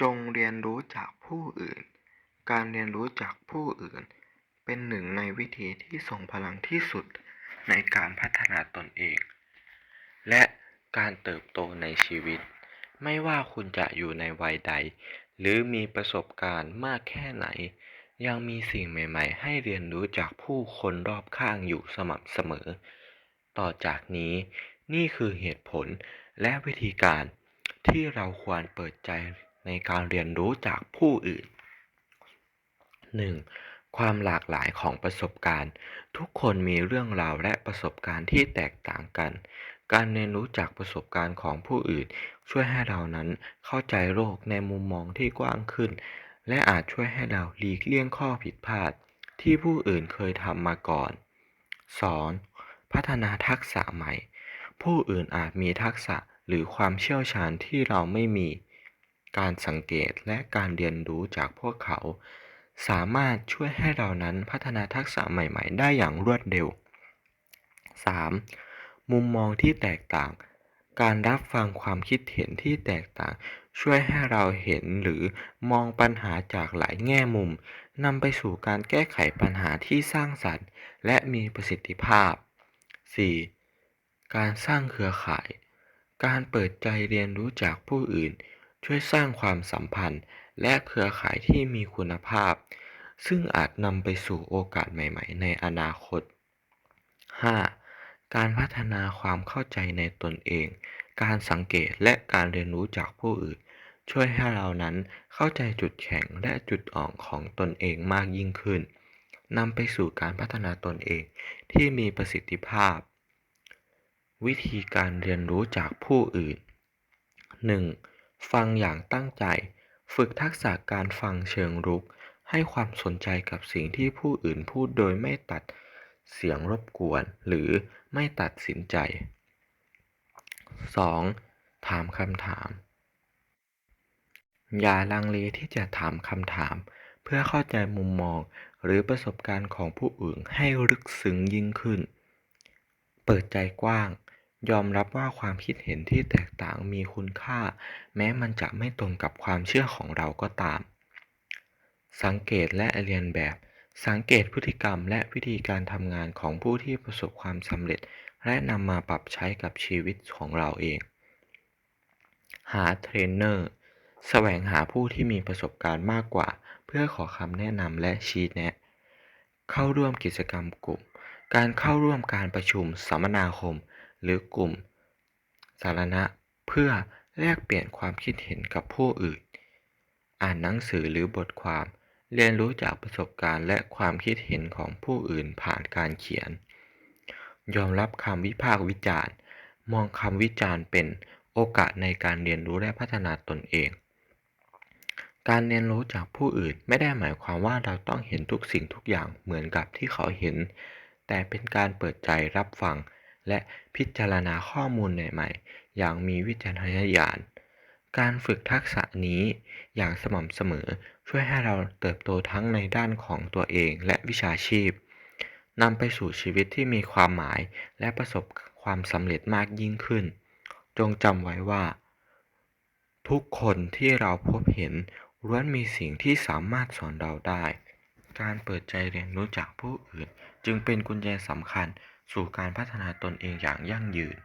จงเรียนรู้จากผู้อื่น การเรียนรู้จากผู้อื่น เป็นหนึ่งในวิธีที่ทรงพลังที่สุดในการพัฒนาตนเอง และการเติบโตในชีวิต ไม่ว่าคุณจะอยู่ในวัยใด หรือมีประสบการณ์มากแค่ไหน ยังมีสิ่งใหม่ๆ ให้เรียนรู้จากผู้คนรอบข้างอยู่สม่ำเสมอ ต่อจากนี้นี่คือเหตุผลและวิธีการที่เราควรเปิดใจ ในการเรียนรู้จากผู้อื่น 1. ความหลากหลายของประสบการณ์ ทุกคนมีเรื่องราวและประสบการณ์ที่แตกต่างกัน การเรียนรู้จากประสบการณ์ของผู้อื่น ช่วยให้เรานั้นเข้าใจโลกในมุมมองที่กว้างขึ้น และอาจช่วยให้เราหลีกเลี่ยงข้อผิดพลาด ที่ผู้อื่นเคยทำมาก่อน 2. พัฒนาทักษะใหม่ ผู้อื่นอาจมีทักษะหรือความเชี่ยวชาญที่เราไม่มี การสังเกตและการเรียนรู้จากพวกเขา สามารถช่วยให้เรานั้นพัฒนาทักษะใหม่ๆ ได้อย่างรวดเร็ว 3. มุมมองที่แตกต่าง การรับฟังความคิดเห็นที่แตกต่าง ช่วยให้เราเห็นหรือมองปัญหาจากหลายแง่มุมนำไปสู่การแก้ไขปัญหาที่สร้างสรรค์ และมีประสิทธิภาพ 4. การสร้างเครือข่าย การเปิดใจเรียนรู้จากผู้อื่น ช่วยสร้างความสัมพันธ์ และเครือข่ายที่มีคุณภาพ ซึ่งอาจนำไปสู่โอกาสใหม่ๆ ในอนาคต 5. การพัฒนาความเข้าใจในตนเอง การสังเกตและการเรียนรู้จากผู้อื่น ช่วยให้เรานั้นเข้าใจจุดแข็งและจุดอ่อนของตนเองมากยิ่งขึ้นนำไปสู่การพัฒนาตนเองที่มีประสิทธิภาพ วิธีการเรียนรู้จากผู้อื่น 1. ฟังอย่างตั้งใจ ฝึกทักษะการฟังเชิงรุก ให้ความสนใจกับสิ่งที่ผู้อื่นพูดโดยไม่ตัดเสียงรบกวน หรือไม่ตัดสินใจ 2. ถามคำถาม อย่าลังเลที่จะถามคำถาม เพื่อเข้าใจมุมมองหรือประสบการณ์ของผู้อื่นให้ลึกซึ้งยิ่งขึ้น เปิดใจกว้าง ยอมรับว่าความคิดเห็นที่แตกต่างมีคุณค่า แม้มันจะไม่ตรงกับความเชื่อของเราก็ตาม สังเกตและเรียนแบบ สังเกตพฤติกรรมและวิธีการทำงานของผู้ที่ประสบความสำเร็จ และนำมาปรับใช้กับชีวิตของเราเอง หาเทรนเนอร์แสวงหาผู้ที่มีประสบการณ์มากกว่า เพื่อขอคำแนะนำและชี้แนะ เข้าร่วมกิจกรรมกลุ่ม การเข้าร่วมการประชุมสัมมนาคม หรือกลุ่ม สาธารณะเพื่อแลกเปลี่ยนความคิดเห็นกับผู้อื่น อ่านหนังสือหรือบทความ เรียนรู้จากประสบการณ์และความคิดเห็นของผู้อื่นผ่านการเขียน ยอมรับคำวิพากษ์วิจารณ์ มองคำวิจารณ์เป็นโอกาสในการเรียนรู้และพัฒนาตนเอง การเรียนรู้จากผู้อื่นไม่ได้หมายความว่าเราต้องเห็นทุกสิ่งทุกอย่างเหมือนกับที่เขาเห็น แต่เป็นการเปิดใจรับฟัง และพิจารณาข้อมูลใหม่ๆ อย่างมีวิจารณญาณ การฝึกทักษะนี้อย่างสม่ำเสมอช่วยให้เราเติบโตทั้งในด้านของตัวเองและวิชาชีพนำไปสู่ชีวิตที่มีความหมายและประสบความสำเร็จมากยิ่งขึ้น จงจำไว้ว่า ทุกคนที่เราพบเห็นล้วนมีสิ่งที่สามารถสอนเราได้ การเปิดใจเรียนรู้จากผู้อื่นจึงเป็นกุญแจสำคัญ สู่การพัฒนาตนเองอย่างยั่งยืน